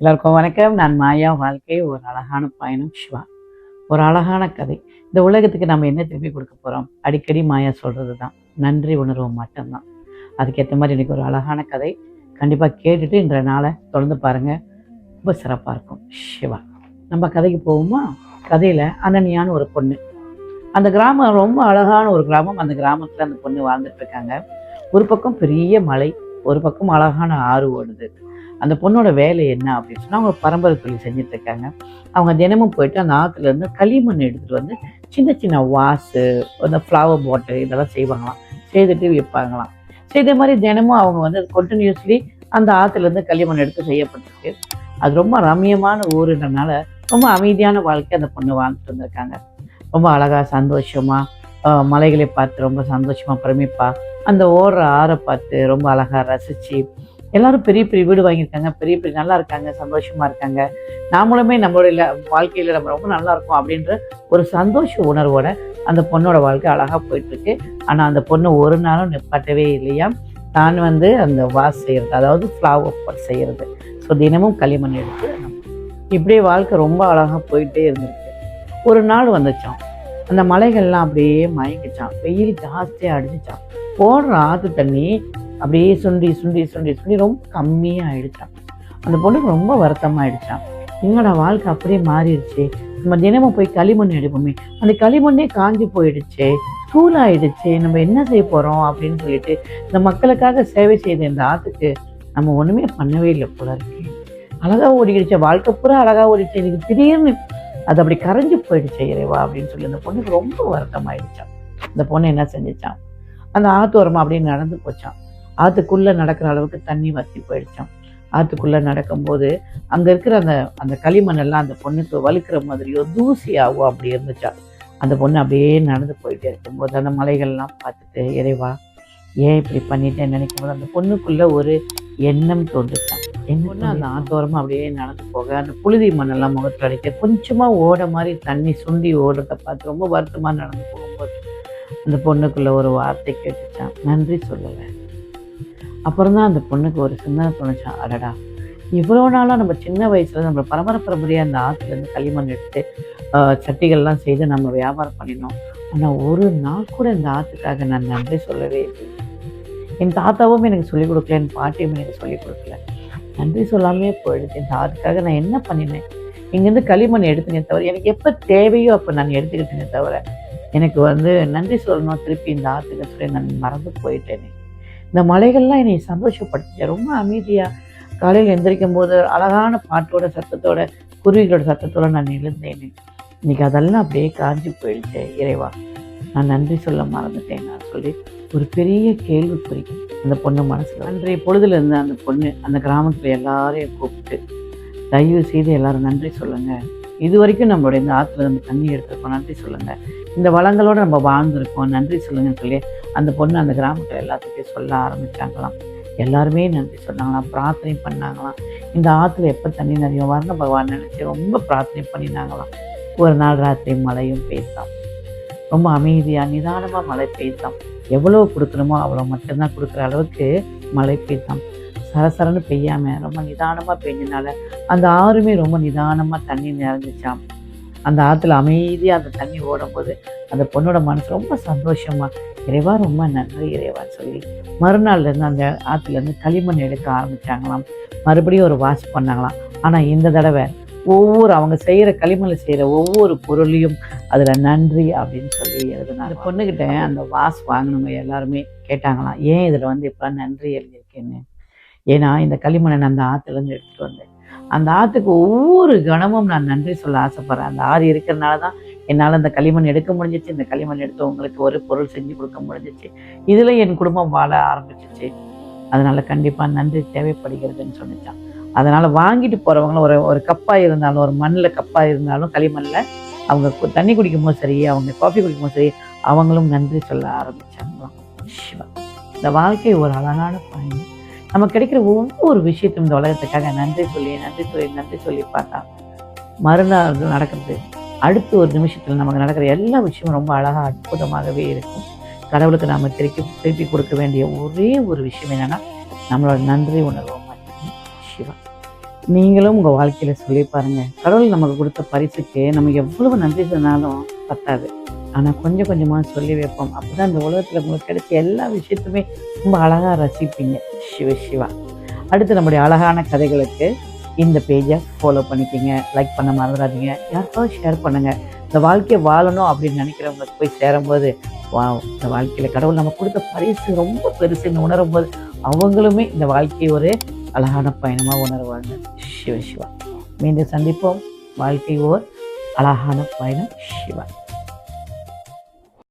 எல்லாருக்கும் வணக்கம். நான் மாயா வாழ்க்கை. ஒரு அழகான பயணம் சிவா. ஒரு அழகான கதை. இந்த உலகத்துக்கு நம்ம என்ன திருப்பி கொடுக்க போகிறோம் அடிக்கடி மாயா சொல்கிறது தான் நன்றி உணர்வு மட்டும்தான். அதுக்கேற்ற மாதிரி எனக்கு ஒரு அழகான கதை. கண்டிப்பாக கேட்டுட்டு இன்றைய நாளை தொடர்ந்து பாருங்கள் ரொம்ப சிறப்பாக இருக்கும். சிவா. நம்ம கதைக்கு போவோமா? கதையில் அனன்யான்னு ஒரு பொண்ணு. அந்த கிராமம் ரொம்ப அழகான ஒரு கிராமம். அந்த கிராமத்தில் அந்த பொண்ணு வாழ்ந்துட்டு இருக்காங்க. ஒரு பக்கம் பெரிய மலை ஒரு பக்கம் அழகான ஆறு ஓடுது. அந்த பொண்ணோட வேலை என்ன அப்படின்னு சொன்னால் அவங்க பரம்பரை தொழில் செஞ்சுட்டு இருக்காங்க அவங்க தினமும் போயிட்டு அந்த ஆற்றுல இருந்து களிமண் எடுத்துகிட்டு வந்து சின்ன சின்ன வாஸு அந்த ஃப்ளவர் பாட்டில் இதெல்லாம் செய்வாங்களாம். செய்துட்டு விற்பாங்களாம். செய்த மாதிரி தினமும் அவங்க வந்து கண்டினியூஸ்லி அந்த ஆற்றுலேருந்து களிமண் எடுத்து செய்யப்பட்டிருக்கு. அது ரொம்ப ரம்மியமான ஊருன்றனால ரொம்ப அமைதியான வாழ்க்கை அந்த பொண்ணு வாழ்ந்துட்டு வந்திருக்காங்க. ரொம்ப அழகாக சந்தோஷமாக மலைகளை பார்த்து ரொம்ப சந்தோஷமாக பிரமிப்பா அந்த ஓடுற ஆறை பார்த்து ரொம்ப அழகாக ரசித்து எல்லாரும் பெரிய பெரிய வீடு வாங்கியிருக்காங்க. பெரிய பெரிய நல்லா இருக்காங்க சந்தோஷமா இருக்காங்க. நாமளுமே நம்மளுடைய வாழ்க்கையில் நம்ம ரொம்ப நல்லா இருக்கோம் அப்படின்ற ஒரு சந்தோஷ உணர்வோட அந்த பொண்ணோட வாழ்க்கை அழகாக போயிட்டுருக்கு. ஆனால் அந்த பொண்ணு ஒரு நாளும் நிப்பாட்டவே இல்லையா? தான் வந்து அந்த வாஸ் செய்கிறது அதாவது ஃப்ளவர் பாட் செய்யறது. ஸோ தினமும் களிமண் எடுத்து இப்படியே வாழ்க்கை ரொம்ப அழகாக போயிட்டே இருந்திருக்கு. ஒரு நாள் வந்துச்சான் அந்த மலைகள்லாம் அப்படியே மயங்கிச்சான் வெயில் ஜாஸ்தியாக அடிச்சிச்சான் போடுற ஆற்று தண்ணி அப்படியே சுண்டி சுண்டி சுண்டி சுண்டி ரொம்ப கம்மியாக ஆயிடுச்சான் அந்த பொண்ணுக்கு ரொம்ப வருத்தமாயிடுச்சான் என்னடா வாழ்க்கை அப்படியே மாறிடுச்சு. நம்ம தினமும் போய் களிமண் எடுப்போமே. அந்த களிமண்ணே காஞ்சி போயிடுச்சே. தூளாயிடுச்சு நம்ம என்ன செய்ய போகிறோம் அப்படின்னு சொல்லிட்டு இந்த மக்களுக்காக சேவை செய்த இந்த ஆற்றுக்கு நம்ம ஒன்றுமே பண்ணவே இல்லை போல இருக்கு. அழகாக ஓடிக்கிடுச்சு வாழ்க்கை பூரா அழகாக ஓடிடுச்சு. எனக்கு திடீர்னு அது அப்படி கரைஞ்சி போயிடுச்சு இறைவா அப்படின்னு சொல்லி அந்த பொண்ணுக்கு ரொம்ப வருத்தமாயிடுச்சான் அந்த பொண்ணு என்ன செஞ்சுச்சான் அந்த ஆத்தோரமாக அப்படியே நடந்து போச்சான் ஆற்றுக்குள்ளே நடக்கிற அளவுக்கு தண்ணி வத்தி போயிடுச்சான் ஆற்றுக்குள்ளே நடக்கும்போது அங்கே இருக்கிற அந்த அந்த களிமண் எல்லாம் அந்த பொண்ணுக்கு வலுக்கிற மாதிரியோ தூசியாவோ அப்படி இருந்துச்சா. அந்த பொண்ணு அப்படியே நடந்து போயிட்டே இருக்கும்போது அந்த மலைகள்லாம் பார்த்துட்டு இறைவா ஏன் இப்படி பண்ணிட்டேன்னு நினைக்கும் போது அந்த பொண்ணுக்குள்ள ஒரு எண்ணம் தோன்றுச்சான் என்ன பொண்ணு அந்த ஆத்தோரமாக அப்படியே நடந்து போக அந்த புழுதி மண்ணெல்லாம் முகத்தில் அடிக்க கொஞ்சமாக ஓட மாதிரி தண்ணி சுண்டி ஓடுறத பார்த்து ரொம்ப வருத்தமாக நடந்து போகும்போது அந்த பொண்ணுக்குள்ள ஒரு வார்த்தை கேட்டுச்சான் நன்றி சொல்லலை. அப்புறம் தான் அந்த பொண்ணுக்கு ஒரு சின்ன தோணுச்சான் அடடா இவ்வளோ நாளாக நம்ம சின்ன வயசில் நம்ம பரம்பரை பரம்பரையாக அந்த ஆற்றுலேருந்து களிமண் எடுத்து சட்டிகள்லாம் செய்து நம்ம வியாபாரம் பண்ணினோம். ஆனால் ஒரு நாள் கூட இந்த ஆற்றுக்காக நான் நன்றி சொல்லவே இல்லை. என் தாத்தாவும் எனக்கு சொல்லிக் கொடுக்கல என் பாட்டியும் எனக்கு சொல்லிக் கொடுக்கல. நன்றி சொல்லாமே போயிடுச்சு இந்த ஆற்றுக்காக நான் என்ன பண்ணினேன்? இங்கேருந்து களிமண் எடுத்துனே தவிர எனக்கு எப்போ தேவையோ அப்போ நான் எடுத்துக்கிட்டேனே தவிர எனக்கு வந்து நன்றி சொல்லணும். திருப்பி இந்த ஆற்றுக்கு சொல்லி நான் மறந்து போயிட்டேனே. இந்த மலைகள்லாம் என்னை சந்தோஷப்படுத்துச்சு. ரொம்ப அமைதியாக காலையில் எந்திரிக்கும் போது அழகான பாட்டோட சத்தத்தோட குருவிகளோட சத்தத்தோட நான் எழுந்தேன். இன்னைக்கு அதெல்லாம் அப்படியே காஞ்சி போயிடுச்சு இறைவா. நான் நன்றி சொல்ல மறந்துட்டேன். நான் சொல்லி ஒரு பெரிய கேள்விக்குறி அந்த பொண்ணு மனசில் அன்றைய பொழுதுலேருந்து அந்த பொண்ணு அந்த கிராமத்தில் எல்லாரையும் கூப்பிட்டு தயவு செய்து எல்லாரும் நன்றி சொல்லுங்க. இது வரைக்கும் நம்மளுடைய இந்த ஆற்றுல நம்ம தண்ணி எடுத்துருக்கோம். நன்றி சொல்லுங்க. இந்த வளங்களோடு நம்ம வாழ்ந்துருக்கோம். நன்றி சொல்லுங்கன்னு சொல்லி அந்த பொண்ணு அந்த கிராமத்தில் எல்லாத்துக்கும் சொல்ல ஆரம்பித்தாங்களாம் எல்லாருமே நன்றி சொன்னாங்களாம். பிரார்த்தனை பண்ணாங்களாம். இந்த ஆற்றுல எப்போ தண்ணி நிறைய வரணும் பகவான் நினச்சி ரொம்ப பிரார்த்தனை பண்ணினாங்களாம். ஒரு நாள் ராத்திரி மழையும் பெய்தான். ரொம்ப அமைதியாக நிதானமாக மழை பெய்தான். எவ்வளோ கொடுக்கணுமோ அவ்வளோ மட்டும்தான் கொடுக்குற அளவுக்கு மழை பெய்தான். சரசரன்னு பெய்யாமல் ரொம்ப நிதானமாக பெய்ஞ்சனால அந்த ஆறுமே ரொம்ப நிதானமாக தண்ணி நிறைஞ்சிச்சாம். அந்த ஆற்றுல அமைதியாக அந்த தண்ணி ஓடும்போது அந்த பொண்ணோட மனசு ரொம்ப சந்தோஷமா இறைவா ரொம்ப நன்றி இறைவான்னு சொல்லி மறுநாள்ல இருந்து அந்த ஆற்றுலேருந்து களிமண் எடுக்க ஆரம்பிச்சாங்களாம். மறுபடியும் ஒரு வாஷ் பண்ணாங்களாம். ஆனால் இந்த தடவை ஒவ்வொரு அவங்க செய்கிற களிமண்ணில் செய்கிற ஒவ்வொரு பொருளையும் அதில் நன்றி அப்படின்னு சொல்லி எழுதுனாங்க. அந்த பொண்ணுக்கிட்ட அந்த வாஸ் வாங்கினவங்க எல்லாருமே கேட்டாங்களாம் ஏன் இதில் வந்து இப்போ நன்றி எழுதியிருக்கேன்னு? ஏன்னா இந்த களிமண்ணை நான் அந்த ஆற்றுலேருந்து எடுத்துகிட்டு வந்தேன். அந்த ஆற்றுக்கு ஒவ்வொரு கணமும் நான் நன்றி சொல்ல ஆசைப்பட்றேன். அந்த ஆறு இருக்கிறனால தான் என்னால் அந்த களிமண் எடுக்க முடிஞ்சிச்சு. இந்த களிமண் எடுத்து உங்களுக்கு ஒரு பொருள் செஞ்சு கொடுக்க முடிஞ்சிச்சு. இதில் என் குடும்பம் வாழ ஆரம்பிச்சிச்சு. அதனால் கண்டிப்பாக நன்றி தேவைப்படுகிறதுன்னு சொன்னிச்சான் அதனால் வாங்கிட்டு போகிறவங்களும் ஒரு ஒரு கப்பாக இருந்தாலும் ஒரு மண்ணில் கப்பாக இருந்தாலும் களிமண்ணில் அவங்க கு- தண்ணி குடிக்கும்போது சரி அவங்க காஃபி குடிக்கும்போது சரி அவங்களும் நன்றி சொல்ல ஆரம்பிச்சாங்களாம். சிவா. இந்த வாழ்க்கை ஒரு அழகான பயணம். நமக்கு கிடைக்கிற ஒவ்வொரு விஷயத்தையும் இந்த உலகத்துக்காக நன்றி சொல்லி நன்றி சொல்லி நன்றி சொல்லி பார்த்தா மறுநாள் நடக்கிறது. அடுத்த ஒரு நிமிஷத்தில் நமக்கு நடக்கிற எல்லா விஷயமும் ரொம்ப அழகாக அற்புதமாகவே இருக்கும். கடவுளுக்கு நாம் திருப்பி திருப்பி கொடுக்க வேண்டிய ஒரே ஒரு விஷயம் என்னன்னா நம்மளோட நன்றி உணர்வு மட்டுமே சிவா நீங்களும் உங்கள் வாழ்க்கையில் சொல்லி பாருங்க. கடவுள் நமக்கு கொடுத்த பரிசுக்கு நம்ம எவ்வளவு நன்றி சொன்னாலும் பத்தாது. ஆனால் கொஞ்சம் கொஞ்சமாக சொல்லி வைப்போம். அப்போ தான் இந்த உலகத்தில் உங்களுக்கு கிடைச்ச எல்லா விஷயத்துமே ரொம்ப அழகாக ரசிப்பீங்க. சிவ சிவா. அடுத்து நம்முடைய அழகான கதைகளுக்கு இந்த பேஜை ஃபாலோ பண்ணிக்கிங்க. லைக் பண்ண மறந்துடாதீங்க. யாருக்காவது ஷேர் பண்ணுங்கள் இந்த வாழ்க்கையை வாழணும் அப்படின்னு நினைக்கிறவங்களுக்கு போய் சேரும்போது வா இந்த வாழ்க்கையில் கடவுள் நம்ம கொடுத்த பரிசு ரொம்ப பெருசுன்னு உணரும் போது அவங்களுமே இந்த வாழ்க்கையை ஒரு அழகான பயணமாக உணர்வாங்க. சிவ சிவா. மீண்டும் சந்திப்போம். வாழ்க்கை ஓர் அழகான பயணம். சிவா.